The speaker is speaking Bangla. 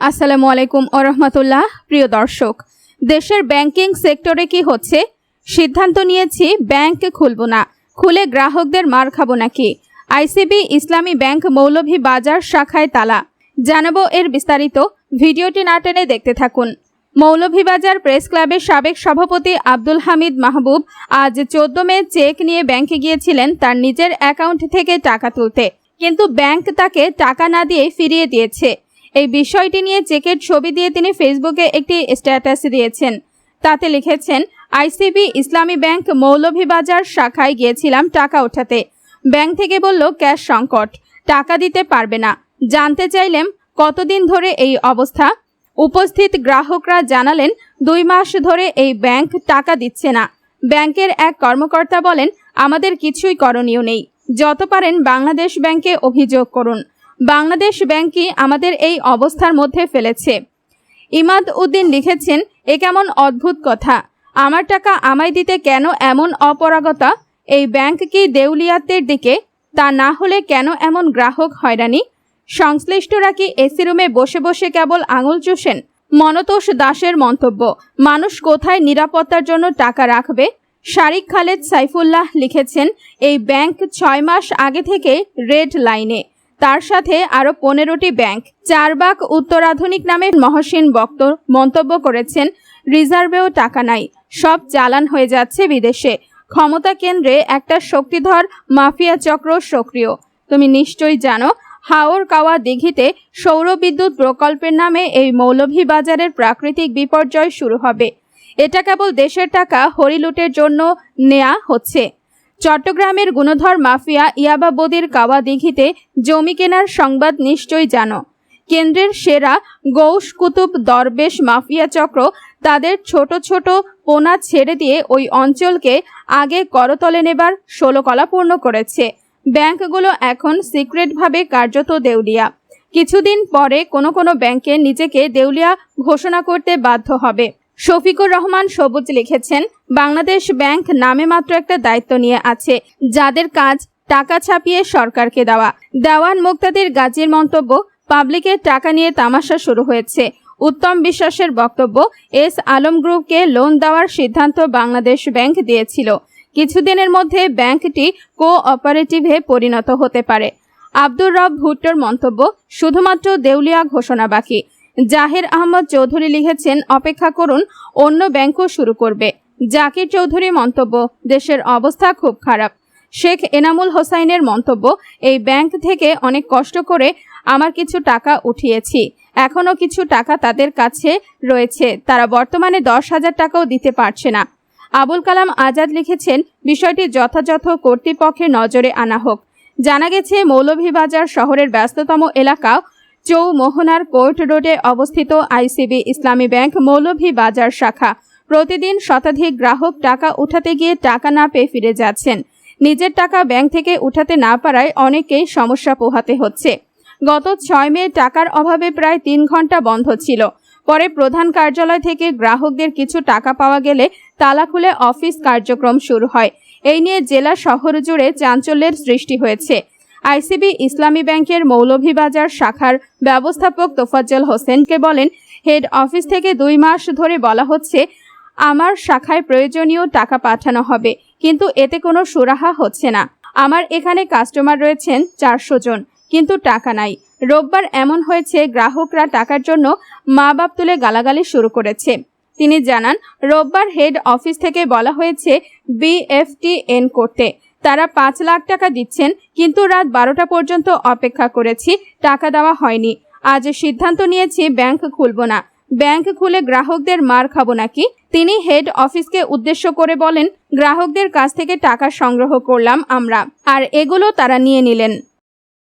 আসসালামু আলাইকুম ওরহমতুল্লাহ প্রিয় দর্শক। দেশের ব্যাংকিং সেক্টরে কি হচ্ছে? সিদ্ধান্ত নিয়েছি, ব্যাংক খুলব না। খুলে গ্রাহকদের মার খাব নাকি? আইসিবি ইসলামী ব্যাংক মৌলভী বাজার শাখায় তালা। জানাব এর বিস্তারিত। ভিডিওটি না টেনে দেখতে থাকুন। মৌলভীবাজার প্রেস ক্লাবের সাবেক সভাপতি আব্দুল হামিদ মাহবুব আজ চোদ্দ মে চেক নিয়ে ব্যাংকে গিয়েছিলেন তার নিজের অ্যাকাউন্ট থেকে টাকা তুলতে। কিন্তু ব্যাংক তাকে টাকা না দিয়ে ফিরিয়ে দিয়েছে। এই বিষয়টি নিয়ে চেকের ছবি দিয়ে তিনি ফেসবুকে একটি স্ট্যাটাস দিয়েছেন। তাতে লিখেছেন, আইসিবি ইসলামী ব্যাংক মৌলভীবাজার শাখায় গিয়েছিলাম টাকা ওঠাতে। ব্যাংক থেকে বলল, ক্যাশ সংকট। টাকা দিতে পারবে না। জানতে চাইলেন কতদিন ধরে এই অবস্থা? উপস্থিত গ্রাহকরা জানালেন, দুই মাস ধরে এই ব্যাংক টাকা দিচ্ছে না। ব্যাংকের এক কর্মকর্তা বলেন, আমাদের কিছুই করণীয় নেই। যত পারেন বাংলাদেশ ব্যাংকে অভিযোগ করুন। বাংলাদেশ ব্যাংকই আমাদের এই অবস্থার মধ্যে ফেলেছে। ইমাদ উদ্দিন লিখেছেন, এ কেমন অদ্ভুত কথা। আমার টাকা আমায় দিতে কেন এমন অপরাগতা? এই ব্যাংক কি দেউলিয়াতের দিকে? তা না হলে কেন এমন গ্রাহক হয়রানি? সংশ্লিষ্টরা কি এসি রুমে বসে বসে কেবল আঙুল চুষেন? মনতোষ দাসের মন্তব্য, মানুষ কোথায় নিরাপত্তার জন্য টাকা রাখবে? শারিক খালেদ সাইফুল্লাহ লিখেছেন, এই ব্যাংক ছয় মাস আগে থেকে রেড লাইনে। তার সাথে আরও পনেরোটি ব্যাংক, চারবাক উত্তরাধুনিক নামে মহসিন বক্ত মন্তব্য করেছেন, রিজার্ভেও টাকা নাই, সব চালান হয়ে যাচ্ছে বিদেশে। ক্ষমতা কেন্দ্রে একটা শক্তিধর মাফিয়া চক্র সক্রিয়। তুমি নিশ্চয়ই জানো, হাওর কাওয়া দিঘিতে সৌরবিদ্যুৎ প্রকল্পের নামে এই মৌলভীবাজারের প্রাকৃতিক বিপর্যয় শুরু হবে। এটা কেবল দেশের টাকা হরিলুটের জন্য নেয়া হচ্ছে। চট্টগ্রামের গুণধর মাফিয়া ইয়াবা বদির কাওয়া দিঘিতে জমি কেনার সংবাদ নিশ্চয়ই জানো। কেন্দ্রের সেরা গৌস কুতুব দরবেশ মাফিয়া চক্র তাদের ছোট ছোট পোনা ছেড়ে দিয়ে ওই অঞ্চলকে আগে করতলে নেবার ষোলকলা পূর্ণ করেছে। ব্যাংকগুলো এখন সিক্রেটভাবে কার্যত দেউলিয়া। কিছুদিন পরে কোনো কোনো ব্যাংকে নিজেকে দেউলিয়া ঘোষণা করতে বাধ্য হবে। শফিকুর রহমান সবুজ লিখেছেন, বাংলাদেশ ব্যাংক নামে মাত্র একটা দায়িত্ব নিয়ে আছে, যাদের কাজ টাকা ছাপিয়ে সরকারকে দেওয়া। দেওয়ান মুক্তাদির গাজীর মন্তব্য, পাবলিকের টাকা নিয়ে তামাশা শুরু হয়েছে। উত্তম বিশ্বাসের বক্তব্য, এস আলম গ্রুপকে লোন দেওয়ার সিদ্ধান্ত বাংলাদেশ ব্যাংক দিয়েছিল। কিছুদিনের মধ্যে ব্যাংকটি কো অপারেটিভে পরিণত হতে পারে। আব্দুর রব ভুট্টোর মন্তব্য, শুধুমাত্র দেউলিয়া ঘোষণা বাকি। জাহির আহমদ চৌধুরী লিখেছেন, অপেক্ষা করুন, অন্য ব্যাংকও শুরু করবে। জাকির চৌধুরী মন্তব্য, দেশের অবস্থা খুব খারাপ। শেখ এনামুল হোসাইনের মন্তব্য, এই ব্যাংক থেকে অনেক কষ্ট করে আমার কিছু টাকা উঠিয়েছি। এখনও কিছু টাকা তাদের কাছে রয়েছে। তারা বর্তমানে দশ হাজার টাকাও দিতে পারছে না। আবুল কালাম আজাদ লিখেছেন, বিষয়টি যথাযথ কর্তৃপক্ষের নজরে আনা হোক। জানা গেছে, মৌলভীবাজার শহরের ব্যস্ততম এলাকা চৌমোহনার কোর্ট রোডে অবস্থিত আইসিবি ইসলামী ব্যাংক মৌলভীবাজার শাখা। প্রতিদিন শতাধিক গ্রাহক টাকা উঠাতে গিয়ে টাকা না পেয়ে ফিরে যাচ্ছেন। নিজের টাকা ব্যাংক থেকে উঠাতে না পারায় অনেকেই সমস্যা পোহাতে হচ্ছে। গত ছয় মে টাকার অভাবে প্রায় তিন ঘণ্টা বন্ধ ছিল। পরে প্রধান কার্যালয় থেকে গ্রাহকদের কিছু টাকা পাওয়া গেলে তালা খুলে অফিস কার্যক্রম শুরু হয়। এই নিয়ে জেলা শহর জুড়ে চাঞ্চল্যের সৃষ্টি হয়েছে। আইসিবি ইসলামী ব্যাংকের মৌলভীবাজার শাখার ব্যবস্থাপক তোফাজ্জল হোসেনকে বলেন, হেড অফিস থেকে দুই মাস ধরে বলা হচ্ছে, আমার শাখায় প্রয়োজনীয় টাকা পাঠানো হবে, কিন্তু এতে কোনো সুরাহা হচ্ছে না। আমার এখানে কাস্টমার রয়েছেন চারশো জন, কিন্তু টাকা নাই। রোববার এমন হয়েছে, গ্রাহকরা টাকার জন্য মা বাপ তুলে গালাগালি শুরু করেছে। তিনি জানান, রোববার হেড অফিস থেকে বলা হয়েছে, বিএফটিএন করতে তারা পাঁচ লাখ টাকা দিচ্ছেন, কিন্তু রাত বারোটা পর্যন্ত অপেক্ষা করেছি, টাকা দেওয়া হয়নি। আজ সিদ্ধান্ত নিয়েছি ব্যাংক খুলব না। ব্যাংক খুলে গ্রাহকদের মার খাব নাকি? তিনি হেড অফিসকে উদ্দেশ্য করে বলেন, গ্রাহকদের কাছ থেকে টাকা সংগ্রহ করলাম আমরা, আর এগুলো তারা নিয়ে নিলেন।